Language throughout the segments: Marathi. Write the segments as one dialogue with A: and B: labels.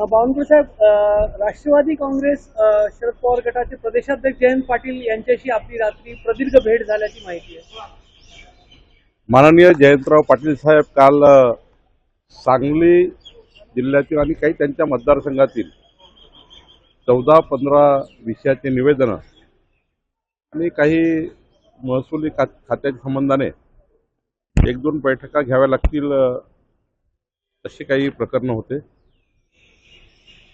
A: बावनकुळे साहेब राष्ट्रवादी काँग्रेस शरद पवार गटाचे प्रदेशाध्यक्ष जयंत पाटील यांच्याशी आपली रात्री प्रदीर्घ भेट झाल्याची माहिती आहे.
B: माननीय जयंतराव पाटील साहेब काल सांगली जिल्ह्यातील आणि काही त्यांच्या मतदारसंघातील चौदा पंधरा विषयाचे निवेदनं आणि काही महसुली खा खात्याच्या संबंधाने एक दोन बैठका घ्याव्या लागतील अशी काही प्रकरणं होते.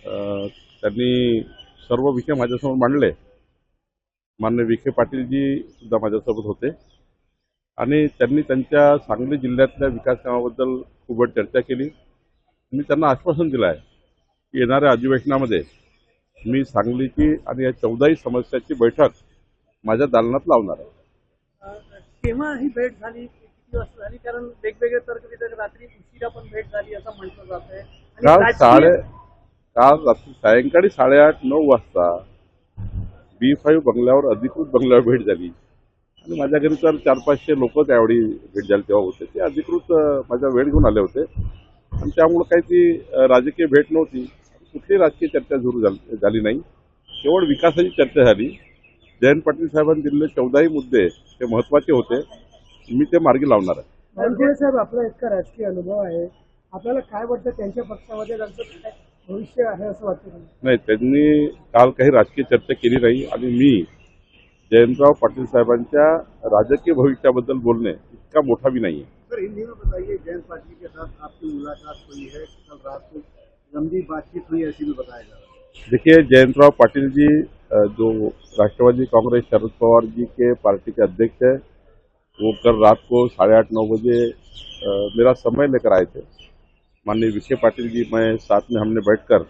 B: त्यांनी सर्व विषय माझ्यासमोर मांडले. मान्य विखे पाटीलजी सुद्धा माझ्यासोबत होते. आणि त्यांनी त्यांच्या सांगली जिल्ह्यातल्या विकास कामाबद्दल खूप वेळ चर्चा केली. मी त्यांना आश्वासन दिलं आहे की येणाऱ्या अधिवेशनामध्ये मी सांगलीची आणि या चौदाही समस्याची बैठक माझ्या दालनात लावणार आहे.
A: केव्हा ही भेट झाली? किती वाजता झाली? कारण वेगवेगळे तर्क रात्री उशिरा पण भेट झाली असं म्हटलं जात आहे
B: साडे काल रात्री सायंकाळी साडेआठ नऊ वाजता बी फाईव्ह बंगल्यावर अधिकृत बंगल्यावर भेट झाली. आणि माझ्या घरी तर चार पाचशे लोक त्यावेळी भेट झाली तेव्हा होते. ते अधिकृत माझ्या माझा वेळ घेऊन आले होते. आणि त्यामुळे काही ती राजकीय भेट नव्हती. कुठली राजकीय चर्चा सुरू झाली झाली नाही. केवळ विकासाची चर्चा झाली. जयंत पाटील साहेबांनी दिलेले चौदाही मुद्दे ते महत्त्वाचे होते. मी ते मार्गी लावणार आहे.
A: साहेब आपला इतका राजकीय अनुभव आहे. आपल्याला काय वाटतं त्यांच्या पक्षामध्ये त्यांचं काय? भविष्य आहे असं वाटतं
B: नाही। त्यांनी काल काही राजकीय चर्चा केली नाही आणि मी जयंतराव पाटील साहेबांच्या राजकीय भविष्याबद्दल बोलणे इतका मोठा बी नाही आहे
C: सर हिंदी में बताइए जयंत पाटिल के साथ आपकी मुलाकात हुई है कल रात को लंबी बातचीत हुई ऐसी भी बताया जा रहा है।
B: देखिए जयंतराव पाटिल जी जो राष्ट्रवादी कांग्रेस शरद पवार जी के पार्टी के अध्यक्ष है वो कल रात को साढ़े आठ नौ बजे मेरा समय लेकर आए थे। माननीय विखे पाटिल जी, मैं साथ में हमने बैठकर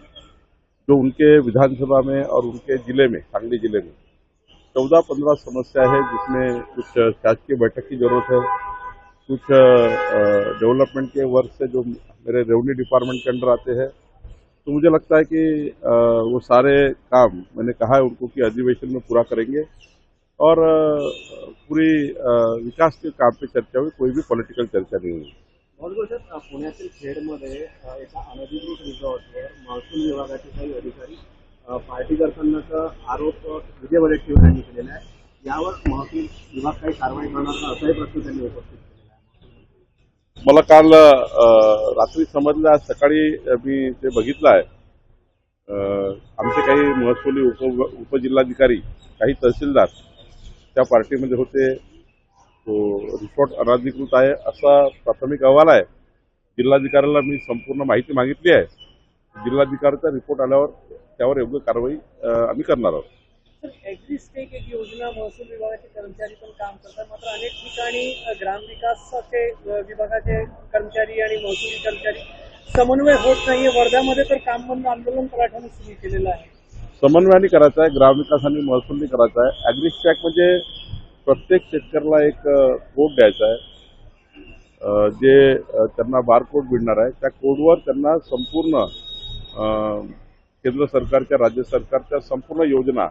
B: जो उनके विधानसभा में और उनके ज़िले में, सांगली ज़िले में चौदह पंद्रह समस्या है, जिसमें कुछ शासकीय बैठक की ज़रूरत है, कुछ डेवलपमेंट के वर्क से जो मेरे रेवन्यू डिपार्टमेंट के अंडर आते हैं तो मुझे लगता है कि वो सारे काम मैंने कहा है उनको कि अधिवेशन में पूरा करेंगे और पूरी विकास के काम पे चर्चा हुई, कोई भी पॉलिटिकल चर्चा नहीं हुई।
C: पुण्यातील खेडमध्ये एका अनधिकृत रिसॉर्टवर महसूल विभागाचे काही अधिकारी पार्टी करतानाचा आरोप विजय वडेट्टीवार यांनी केलेला आहे. यावर महसूल विभाग काही कारवाई करणार का असाही प्रश्न त्यांनी उपस्थित केलेला आहे.
B: मला काल रात्री समजलं आज सकाळी मी ते बघितलं आहे. आमचे काही महसुली उप उपजिल्हाधिकारी काही तहसीलदार त्या पार्टीमध्ये होते. तो रिसॉर्ट अनधिकृत आहे असा प्राथमिक अहवाल आहे. जिल्हाधिकाऱ्याला मी संपूर्ण माहिती मागितली आहे. जिल्हाधिकाऱ्याचा रिपोर्ट आल्यावर त्यावर योग्य कारवाई आम्ही करणार आहोत.
A: एक्झिस्ट एक एक योजना महसूल विभागाचे कर्मचारी पण काम करतात. मात्र अनेक ठिकाणी ग्रामविकासाचे विभागाचे कर्मचारी आणि महसुली कर्मचारी समन्वय होत नाहीये. वर्ध्यामध्ये तर काम बंद आंदोलन तलाठ्याने सुरू केलेलं आहे.
B: समन्वयाने करायचा आहे ग्रामविकास आणि महसूलनी करायचा आहे. ॲग्रिस्टॅक म्हणजे प्रत्येक शेतकऱ्याला एक कोड द्यायचा आहे. जे त्यांना बारकोड मिळणार आहे त्या कोडवर त्यांना संपूर्ण केंद्र सरकारच्या राज्य सरकारच्या संपूर्ण योजना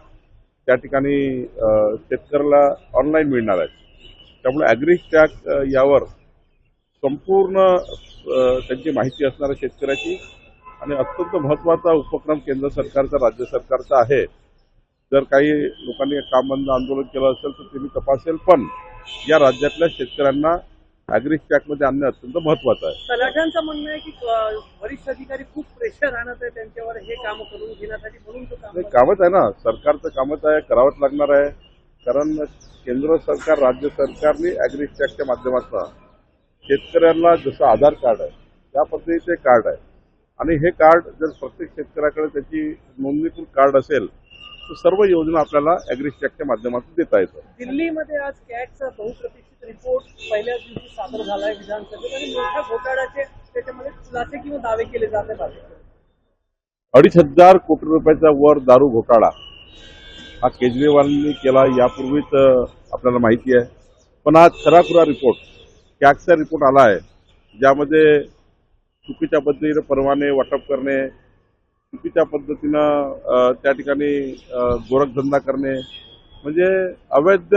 B: त्या ठिकाणी शेतकऱ्याला ऑनलाईन मिळणार आहेत. त्यामुळे ॲग्रिस्टॅक यावर संपूर्ण त्यांची माहिती असणाऱ्या शेतकऱ्याची आणि अत्यंत महत्त्वाचा उपक्रम केंद्र सरकारचा राज्य सरकारचा आहे. जर काही लोकांनी काम बंद आंदोलन केलं असेल तर ते मी तपासेल पण या राज्यातल्या शेतकऱ्यांना मध्ये आणणं अत्यंत महत्वाचं आहे.
A: तलाठ्यांचं म्हणणं आहे की वरिष्ठ अधिकारी खूप प्रेशर आणत आहे त्यांच्यावर हे काम करून घेण्यासाठी म्हणून तो काम
B: हे कामच आहे ना. सरकारचं कामच आहे करावंच लागणार आहे. कारण केंद्र सरकार राज्य सरकारने ॲग्रिस्टॅकच्या माध्यमातून शेतकऱ्यांना जसं आधार कार्ड आहे त्या पद्धतीचे कार्ड आहे. आणि हे कार्ड जर प्रत्येक शेतकऱ्याकडे त्याची नोंदणीकृत कार्ड असेल सर्व योजना आपल्याला ॲग्रिस्टॅकच्या माध्यमातून देता येतं
A: दिल्लीमध्ये आज कॅटचा बहुप्रतीक्षित रिपोर्ट पहिल्याच दिवशी सादर झालाय विधानसभेत आणि मोठ्या घोटाळ्याचे त्याच्यामध्ये खुलासे किंवा दावे केले जात आहेत.
B: अडीच हजार कोटी रुपयाचा वर दारू घोटाळा हा केजरीवालांनी केला यापूर्वीच आपल्याला माहिती आहे. पण आज खराखुरा रिपोर्ट कॅगचा रिपोर्ट आला आहे ज्यामध्ये चुकीच्या पद्धतीने परवाने वाटप करणे चुकीच्या पद्धतीनं त्या ठिकाणी गोरखधंदा करणे. म्हणजे अवैध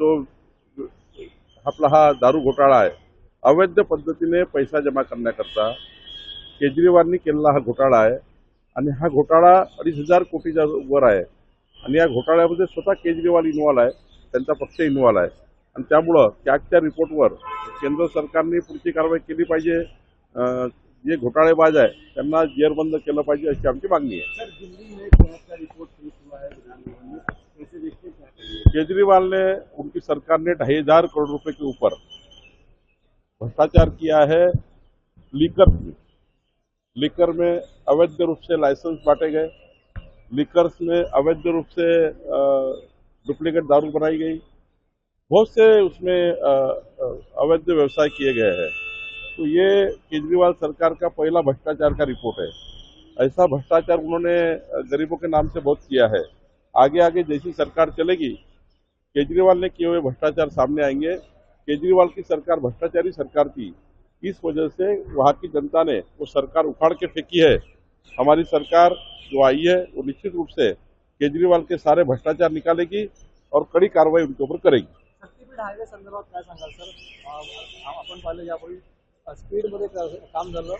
B: जो आपला हा दारू घोटाळा आहे अवैध पद्धतीने पैसा जमा करण्याकरता केजरीवालनी केलेला हा घोटाळा आहे. आणि हा घोटाळा अडीच हजार कोटीच्या वर आहे. आणि या घोटाळ्यामध्ये स्वतः केजरीवाल इन्व्हॉल्व आहे त्यांचा पक्ष इन्व्हॉल्व आहे. आणि त्यामुळं कॅगच्या रिपोर्टवर केंद्र सरकारने पुढची कारवाई केली पाहिजे. जे घोटाळेबाज आहे त्यांना जेरबंद केलं पाहिजे अशी आमची मागणी आहे. केजरीवाल ने उनकी सरकार ने ढाई हज़ार करोड़ रुपए के ऊपर भ्रष्टाचार किया है लीकर में लीकर में अवैध रूप से लाइसेंस बांटे गए. लीकर्स में अवैध रूप से डुप्लीकेट दारू बनाई गई. बहुत से उसमें अवैध व्यवसाय किए गए हैं। तो ये केजरीवाल सरकार का पहला भ्रष्टाचार का रिपोर्ट है। ऐसा भ्रष्टाचार उन्होंने गरीबों के नाम से बहुत किया है। आगे आगे जैसी सरकार चलेगी, केजरीवाल ने किए हुए भ्रष्टाचार सामने आएँगे। केजरीवाल की सरकार भ्रष्टाचारी सरकार थी। इस वजह से वहाँ की जनता ने वो सरकार उखाड़ के फेंकी है। हमारी सरकार जो आई है, वो निश्चित रूप से केजरीवाल के सारे भ्रष्टाचार निकालेगी और कड़ी कार्रवाई उनके ऊपर करेगी।
D: शक्तीपीठ स्पीडमध्ये काम झालं.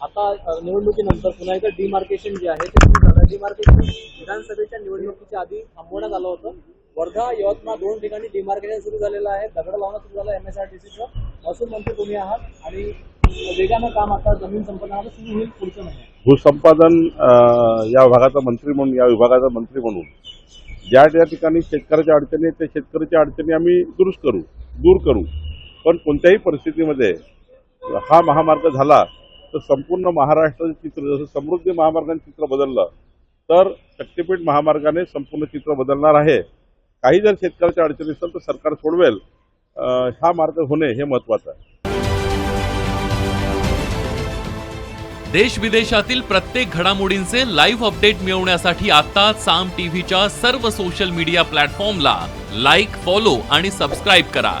D: आता निवडणुकीनंतर पुन्हा एकदा डिमार्केशन जे आहे ते सुरू झालं. डिमार्केशन विधानसभेच्या निवडणुकीच्या आधी थांबवण्यात आलं होतं. वर्धा यवतमाळ दोन ठिकाणी डिमार्केशन सुरू झालेलं आहे. दगड लावणं सुरू झालं एमएसआरटीसीचं महसूल मंत्री तुम्ही आहात आणि वेगानं काम आता जमीन संपादनाचं सुरू होईल पुढचं महिन्यात.
B: भूसंपादन या विभागाचा मंत्री म्हणून या विभागाचा मंत्री म्हणून ज्या ज्या ठिकाणी शेतकऱ्याच्या अडचणी आहेत त्या शेतकऱ्याच्या अडचणी आम्ही दुरुस्त करू दूर करू. पण कोणत्याही परिस्थितीमध्ये हा महामार्ग झाला तर संपूर्ण महाराष्ट्राचं चित्र जसं समृद्धी महामार्गाने चित्र बदललं तर शक्तीपीठ महामार्गाने संपूर्ण चित्र बदलणार आहे. काही जर शेतकऱ्याच्या अडचणी असतील तर सरकार सोडवेल. हा मार्ग होणे हे महत्वाचं आहे.
E: देश विदेशातील प्रत्येक घडामोडींचे लाईव्ह अपडेट मिळवण्यासाठी आता साम टीव्हीच्या सर्व सोशल मीडिया प्लॅटफॉर्मला लाईक फॉलो आणि सबस्क्राईब करा.